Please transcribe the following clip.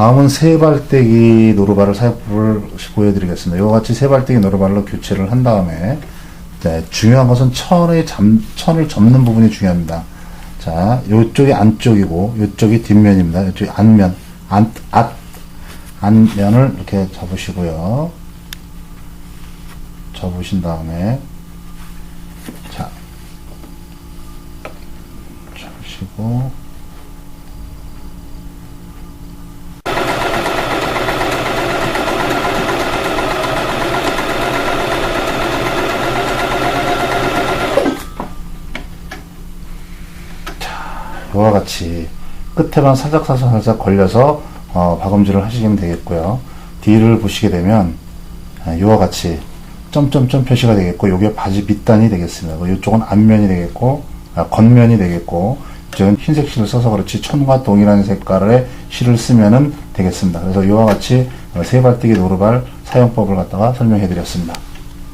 다음은 세발대기 노루발을 사용법을 보여드리겠습니다. 이와 같이 세발대기 노루발로 교체를 한 다음에 네, 중요한 것은 천의 잠, 천을 접는 부분이 중요합니다. 자, 요쪽이 안쪽이고 요쪽이 뒷면입니다. 요쪽이 안면, 안, 앞, 안면을 이렇게 접으시고요. 접으신 다음에 자, 접으시고 이와 같이 끝에만 살짝 살짝 살짝 걸려서 어, 박음질을 하시면 되겠고요. 뒤를 보시게 되면 아, 이와 같이 점점점 표시가 되겠고 여기가 바지 밑단이 되겠습니다. 이쪽은 앞면이 되겠고 아, 겉면이 되겠고 이쪽은 흰색 실을 써서 그렇지 천과 동일한 색깔의 실을 쓰면은 되겠습니다. 그래서 이와 같이 어, 세발뜨기 노루발 사용법을 갖다가 설명해 드렸습니다.